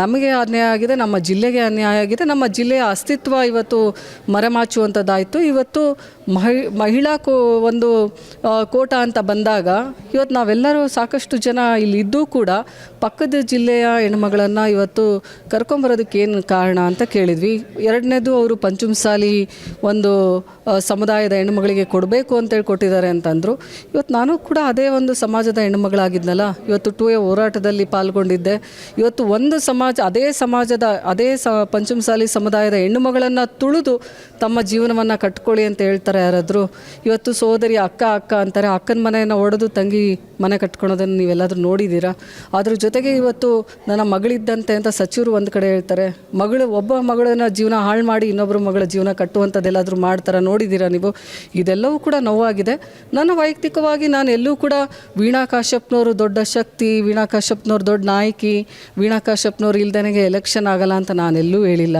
ನಮಗೆ ಅನ್ಯಾಯ ಆಗಿದೆ, ನಮ್ಮ ಜಿಲ್ಲೆಗೆ ಅನ್ಯಾಯ ಆಗಿದೆ, ನಮ್ಮ ಜಿಲ್ಲೆಯ ಅಸ್ತಿತ್ವ ಇವತ್ತು ಮರೆಮಾಚುವಂಥದ್ದಾಯಿತು. ಇವತ್ತು ಮಹಿ, ಮಹಿಳಾ ಕೋ, ಒಂದು ಕೋಟ ಅಂತ ಬಂದಾಗ ಇವತ್ತು ನಾವೆಲ್ಲರೂ ಸಾಕಷ್ಟು ಜನ ಇಲ್ಲಿ ಇದ್ದೂ ಕೂಡ ಪಕ್ಕದ ಜಿಲ್ಲೆಯ ಹೆಣ್ಮಗಳನ್ನು ಇವತ್ತು ಕರ್ಕೊಂಬರೋದಕ್ಕೆ ಏನು ಕಾರಣ ಅಂತ ಕೇಳಿದ್ವಿ. ಎರಡನೇದು ಅವರು ಪಂಚಮಸಾಲಿ ಒಂದು ಸಮುದಾಯದ ಹೆಣ್ಮಗಳಿಗೆ ಕೊಡಬೇಕು ಅಂತೇಳಿ ಕೊಟ್ಟಿದ್ದಾರೆ ಅಂತಂದರು. ಇವತ್ತು ನಾನು ಕೂಡ ಅದೇ ಒಂದು ಸಮಾಜದ ಹೆಣ್ಮಗಳಾಗಿದ್ನಲ್ಲ. ಇವತ್ತು ಟೂ ಎ ಹೋರಾಟದಲ್ಲಿ ಪಾಲ್ಗೊಂಡಿದ್ದೆ. ಇವತ್ತು ಒಂದು ಸಮಾಜ, ಅದೇ ಸಮಾಜದ, ಅದೇ ಸ, ಪಂಚಮಸಾಲಿ ಸಮುದಾಯದ ಹೆಣ್ಣುಮಗಳನ್ನು ತುಳಿದು ತಮ್ಮ ಜೀವನವನ್ನು ಕಟ್ಕೊಳ್ಳಿ ಅಂತ ಹೇಳ್ತಾರೆ ಯಾರಾದರೂ. ಇವತ್ತು ಸೋದರಿ ಅಕ್ಕ ಅಕ್ಕ ಅಂತಾರೆ, ಅಕ್ಕನ ಮನೆಯನ್ನು ಒಡೆದು ತಂಗಿ ಮನೆ ಕಟ್ಕೊಳೋದನ್ನು ನೀವೆಲ್ಲಾದರೂ ನೋಡಿದ್ದೀರಾ? ಅದ್ರ ಜೊತೆಗೆ ಇವತ್ತು ನನ್ನ ಮಗಳಿದ್ದಂತೆ ಅಂತ ಸಚಿವರು ಒಂದು ಕಡೆ ಹೇಳ್ತಾರೆ, ಮಗಳು ಒಬ್ಬ ಮಗಳನ್ನ ಜೀವನ ಹಾಳು ಮಾಡಿ ಇನ್ನೊಬ್ಬರು ಮಗಳ ಜೀವನ ಕಟ್ಟುವಂಥದ್ದೆಲ್ಲಾದರೂ ಮಾಡ್ತಾರ ನೋಡಿದ್ದೀರಾ ನೀವು? ಇದೆಲ್ಲವೂ ಕೂಡ ನೋವಾಗಿದೆ. ನನ್ನ ವೈಯಕ್ತಿಕವಾಗಿ ನಾನು ಎಲ್ಲೂ ಕೂಡ ವೀಣಾ ಕಾಶ್ಯಪ್ನವರು ದೊಡ್ಡ ಶಕ್ತಿ, ವೀಣಾ ಕಾಶ್ಯಪ್ನವ್ರು ದೊಡ್ಡ ನಾಯಕಿ, ವೀಣಾ ಕಾಶ್ಯಪ್ನವ್ರು ಇಲ್ದನೆಗೆ ಎಲೆಕ್ಷನ್ ಆಗಲ್ಲ ಅಂತ ನಾನೆಲ್ಲೂ ಹೇಳಿಲ್ಲ.